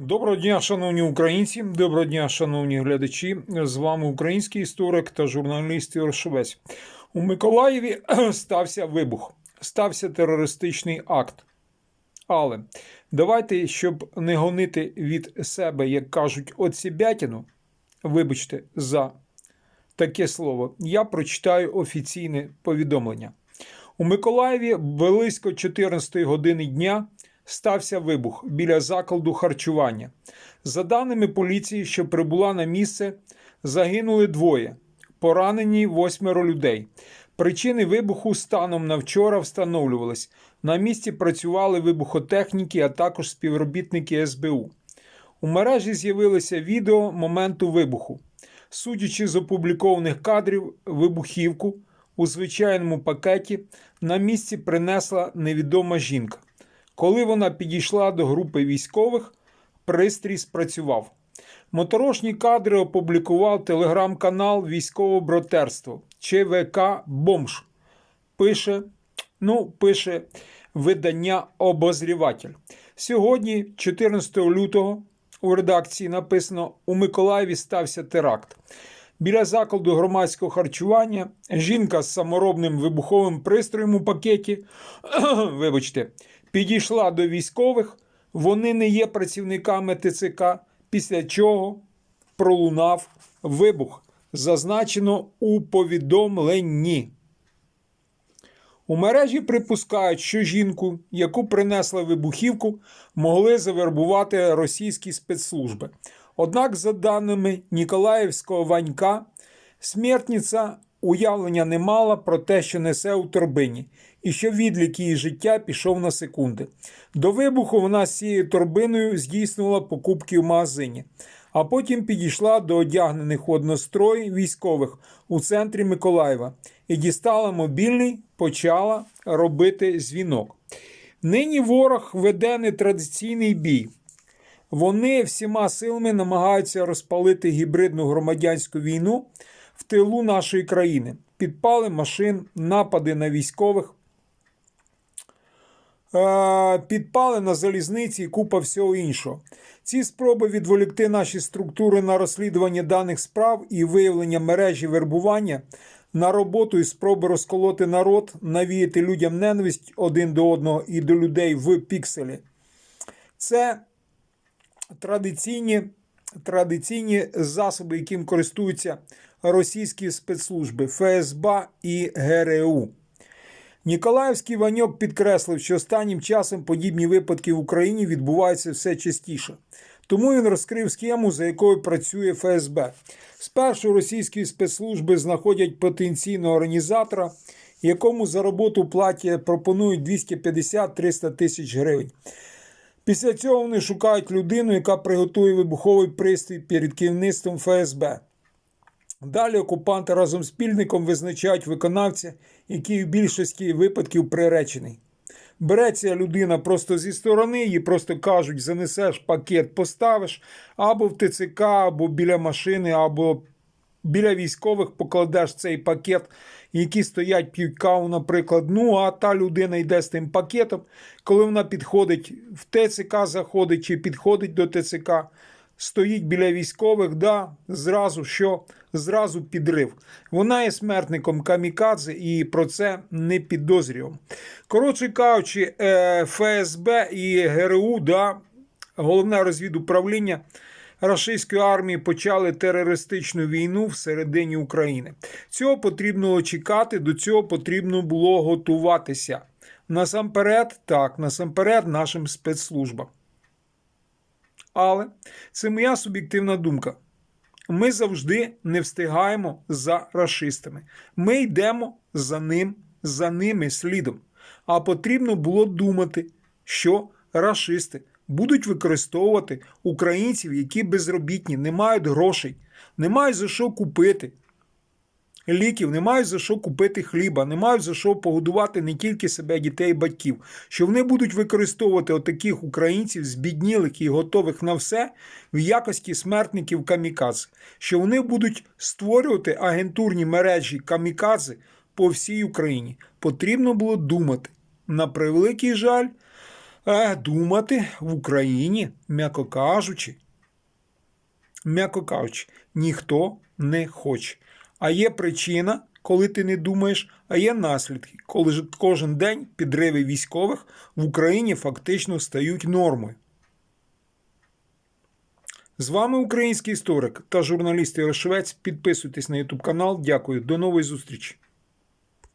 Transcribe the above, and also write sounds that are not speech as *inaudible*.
Доброго дня, шановні українці, доброго дня, шановні глядачі. З вами український історик та журналіст Ігор Шевець. У Миколаєві *clears throat* стався вибух, стався терористичний акт. Але давайте, щоб не гонити від себе, як кажуть, от сібятіну, вибачте за таке слово, я прочитаю офіційне повідомлення. У Миколаєві близько 14 години дня стався вибух біля закладу харчування. За даними поліції, що прибула на місце, загинули двоє, поранені восьмеро людей. Причини вибуху станом на вчора встановлювались. На місці працювали вибухотехніки, а також співробітники СБУ. У мережі з'явилося відео моменту вибуху. Судячи з опублікованих кадрів, вибухівку у звичайному пакеті на місці принесла невідома жінка. Коли вона підійшла до групи військових, пристрій спрацював. Моторошні кадри опублікував телеграм-канал Військове братерство ЧВК Бомж. Пише, ну, пише видання Обозріватель. Сьогодні, 14 лютого, у редакції написано: у Миколаєві стався теракт. Біля закладу громадського харчування жінка з саморобним вибуховим пристроєм у пакеті, *clears throat* вибачте, підійшла до військових. Вони не є працівниками ТЦК, після чого пролунав вибух. Зазначено у повідомленні. У мережі припускають, що жінку, яку принесла вибухівку, могли завербувати російські спецслужби. Однак, за даними Ніколаївського Ванька, смертниця уявлення не мала про те, що несе у торбині, і що відлік її життя пішов на секунди. До вибуху вона з цією торбиною здійснювала покупки в магазині, а потім підійшла до одягнених однострой військових у центрі Миколаєва і дістала мобільний, почала робити дзвінок. Нині ворог веде нетрадиційний бій. Вони всіма силами намагаються розпалити гібридну громадянську війну в тилу нашої країни. Підпали машин, напади на військових, е, підпали на залізниці і купа всього іншого. Ці спроби відволікти наші структури на розслідування даних справ і виявлення мережі вербування на роботу і спроби розколоти народ, навіяти людям ненависть один до одного і до людей в пікселі. Це традиційні, традиційні засоби, яким користуються російські спецслужби ФСБ і ГРУ. Ніколаївський Ваньок підкреслив, що останнім часом подібні випадки в Україні відбуваються все частіше. Тому він розкрив схему, за якою працює ФСБ. Спершу російські спецслужби знаходять потенційного організатора, якому за роботу платі пропонують 250-300 тисяч гривень. Після цього вони шукають людину, яка приготує вибуховий пристрій перед керівництвом ФСБ. Далі окупанти разом з спільником визначають виконавця, який в більшості випадків приречений. Береться людина просто зі сторони, їй просто кажуть, занесеш пакет, поставиш або в ТЦК, або біля машини, або біля військових покладеш цей пакет, які стоять п'ють каву, наприклад. Ну, а та людина йде з тим пакетом. Коли вона підходить в ТЦК, заходить чи підходить до ТЦК, стоїть біля військових, да, зразу що? Зразу підрив. Вона є смертником камікадзе і про це не підозрював. Коротше кажучи, е, ФСБ і ГРУ, да, головне розвідуправління російської армії почали терористичну війну всередині України. Цього потрібно чекати, до цього потрібно було готуватися. Насамперед, так, насамперед, нашим спецслужбам. Але це моя суб'єктивна думка. Ми завжди не встигаємо за расистами. Ми йдемо за ним, за ними слідом. А потрібно було думати, що расисти будуть використовувати українців, які безробітні, не мають грошей, не мають за що купити ліків, не мають за що купити хліба, не мають за що погодувати не тільки себе, дітей і батьків. Що вони будуть використовувати отаких українців, збіднілих і готових на все в якості смертників камікадзе. Що вони будуть створювати агентурні мережі камікадзе по всій Україні. Потрібно було думати. На превеликий жаль. Е, думати в Україні, м'яко кажучи, м'яко кажучи, ніхто не хоче. А є причина, коли ти не думаєш, а є наслідки, коли кожен день підриви військових в Україні фактично стають нормою. З вами український історик та журналіст Ігор. Підписуйтесь на YouTube канал. Дякую. До нової зустрічі.